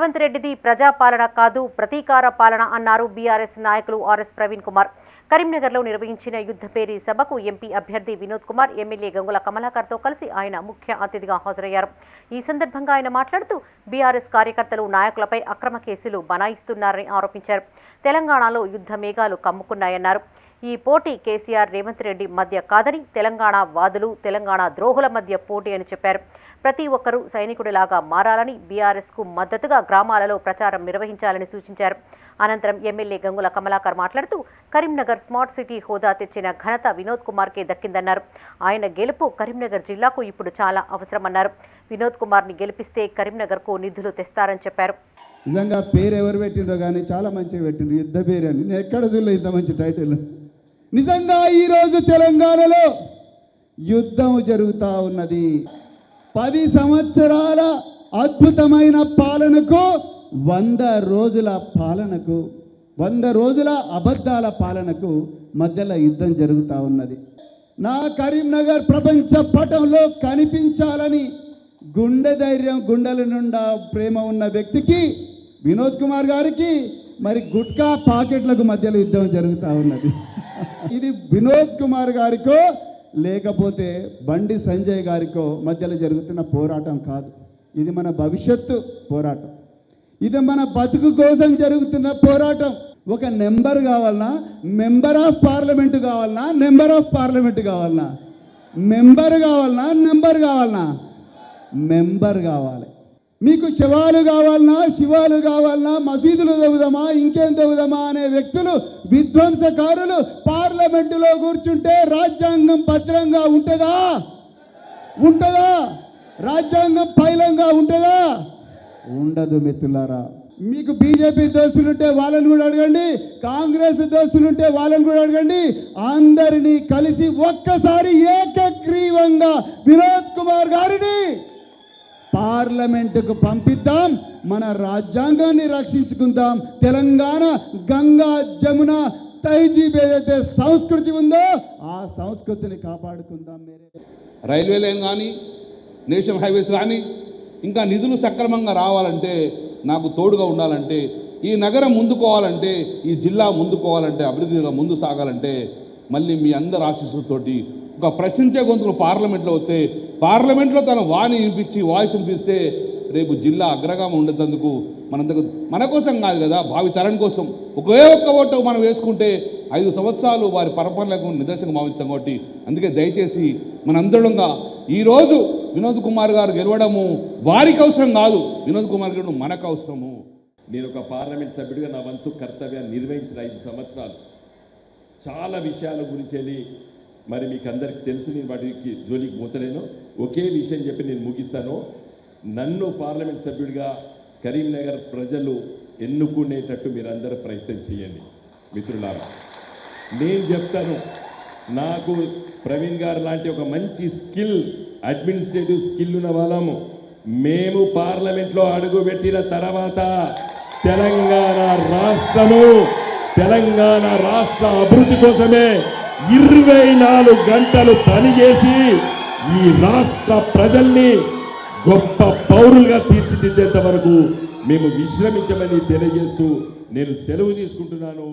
రేవంత్ రెడ్డిది ప్రజాపాలన కాదు ప్రతీకార పాలన అన్నారు బీఆర్ఎస్ నాయకులు ఆర్ఎస్ ప్రవీణ్ కుమార్. కరీంనగర్లో నిర్వహించిన యుద్ధపేరి సభకు ఎంపీ అభ్యర్థి వినోద్ కుమార్ ఎమ్మెల్యే గంగుల కమలాకర్తో కలిసి ఆయన ముఖ్య అతిథిగా హాజరయ్యారు. ఈ సందర్భంగా ఆయన మాట్లాడుతూ బీఆర్ఎస్ కార్యకర్తలు నాయకులపై అక్రమ కేసులు బనాయిస్తున్నారని ఆరోపించారు. తెలంగాణలో యుద్ధ మేఘాలు కమ్ముకున్నాయన్నారు. ఈ పోటీ కేసీఆర్ రేవంత్ రెడ్డి మధ్య కాదని తెలంగాణ వాదులు తెలంగాణ ద్రోహుల మధ్య పోటీ అని చెప్పారు. ప్రతి ఒక్కరూ సైనికుడిలాగా మారాలని బీఆర్ఎస్కు మద్దతుగా గ్రామాలలో ప్రచారం నిర్వహించాలని సూచించారు. అనంతరం ఎమ్మెల్యే గంగుల కమలాకర్ మాట్లాడుతూ కరీంనగర్ స్మార్ట్ సిటీ హోదా తెచ్చిన ఘనత వినోద్ కుమార్కే దక్కిందన్నారు. ఆయన గెలుపు కరీంనగర్ జిల్లాకు ఇప్పుడు చాలా అవసరమన్నారు. వినోద్ కుమార్ని గెలిపిస్తే కరీంనగర్కు నిధులు తెస్తారని చెప్పారు. నిజంగా పేరు ఎవరు పెట్టిండో కానీ చాలా మంచిగా పెట్టిండ్రు. యుద్ధ పేరు అని. నేను ఎక్కడ చూడలే ఇంత మంచి టైటిల్. నిజంగా ఈరోజు తెలంగాణలో యుద్ధం జరుగుతూ ఉన్నది. పది సంవత్సరాల అద్భుతమైన పాలనకు వంద రోజుల పాలనకు వంద రోజుల అబద్ధాల పాలనకు మధ్యలో యుద్ధం జరుగుతూ ఉన్నది. నా కరీంనగర్ ప్రపంచ పటంలో కనిపించాలని గుండె ధైర్యం గుండెల నుండా ప్రేమ ఉన్న వ్యక్తికి వినోద్ కుమార్ గారికి మరి గుట్కా పాకెట్లకు మధ్యలో యుద్ధం జరుగుతూ ఉన్నది. ఇది వినోద్ కుమార్ గారికో లేకపోతే బండి సంజయ్ గారికో మధ్యలో జరుగుతున్న పోరాటం కాదు. ఇది మన భవిష్యత్తు పోరాటం. ఇది మన బతుకు కోసం జరుగుతున్న పోరాటం. ఒక నెంబర్ కావాలన్నా మెంబర్ ఆఫ్ పార్లమెంట్ కావాలన్నా నెంబర్ ఆఫ్ పార్లమెంట్ కావాలన్నా మెంబర్ కావాలన్నా నెంబర్ కావాలన్నా మెంబర్ కావాలి. మీకు శివాలు కావాలన్నా శివాలు కావాలన్నా మసీదులు తవ్వుదామా? ఇంకేం తవ్వుదామా? అనే వ్యక్తులు విధ్వంసకారులు పార్లమెంటులో కూర్చుంటే రాజ్యాంగం భద్రంగా ఉంటుందా? ఉంటుందా? రాజ్యాంగం పైలంగా ఉంటుందా? ఉండదు మిత్రులారా. మీకు బీజేపీ దోస్తులుంటే వాళ్ళని కూడా అడగండి కాంగ్రెస్ దోస్తులుంటే వాళ్ళని కూడా అడగండి అందరినీ కలిసి ఒక్కసారి ఏకగ్రీవంగా వినోద్ కుమార్ గారిని పార్లమెంటుకు పంపిద్దాం మన రాజ్యాంగాన్ని రక్షించుకుందాం. తెలంగాణ గంగా జమున తైజీబ్ ఏదైతే సంస్కృతి ఉందో ఆ సంస్కృతిని కాపాడుకుందాం మీరే. రైల్వే లైన్ కానీ నేషనల్ హైవేస్ కానీ ఇంకా నిధులు సక్రమంగా రావాలంటే నాకు తోడుగా ఉండాలంటే ఈ నగరం ముందుకోవాలంటే ఈ జిల్లా ముందుకోవాలంటే అభివృద్ధిగా ముందు సాగాలంటే మళ్ళీ మీ అందరి ఆశీస్సులతోటి ఒక ప్రశ్నించే గొంతులు పార్లమెంట్లో వస్తే పార్లమెంట్లో తన వాణి వినిపించి వాయిస్ వినిపిస్తే రేపు జిల్లా అగ్రగామం ఉండేందుకు మనంతకు మన కోసం కాదు కదా భావి తరం కోసం. ఒకే ఒక్క ఓటు మనం వేసుకుంటే ఐదు సంవత్సరాలు వారి పరపరలకు నిదర్శనం భావిస్తాం కాబట్టి అందుకే దయచేసి మనందరంగా ఈరోజు వినోద్ కుమార్ గారు గెలవడము వారికి అవసరం కాదు వినోద్ కుమార్ గారు మనకు అవసరము. నేను ఒక పార్లమెంట్ సభ్యుడిగా నా వంతు కర్తవ్యాన్ని నిర్వహించిన ఐదు సంవత్సరాలు. చాలా విషయాల గురించి మరి మీకు అందరికీ తెలుసు నేను వాటికి జోలికి పోతలేను. ఒకే విషయం చెప్పి నేను ముగిస్తాను. నన్ను పార్లమెంట్ సభ్యుడిగా కరీంనగర్ ప్రజలు ఎన్నుకునేటట్టు మీరందరూ ప్రయత్నం చేయండి మిత్రులారా. నేను చెప్తాను నాకు ప్రవీణ్ గారు లాంటి ఒక మంచి స్కిల్ అడ్మినిస్ట్రేటివ్ స్కిల్ ఉన్న వాళ్ళము మేము పార్లమెంట్లో అడుగుపెట్టిన తర్వాత తెలంగాణ రాష్ట్రము తెలంగాణ రాష్ట్ర అభివృద్ధి కోసమే ఇరవై నాలుగు గంటలు పనిచేసి ఈ రాష్ట్ర ప్రజల్ని గొప్ప పౌరులుగా తీర్చిదిద్దేంత వరకు మేము విశ్రమించమని తెలియజేస్తూ నేను సెలవు తీసుకుంటున్నాను.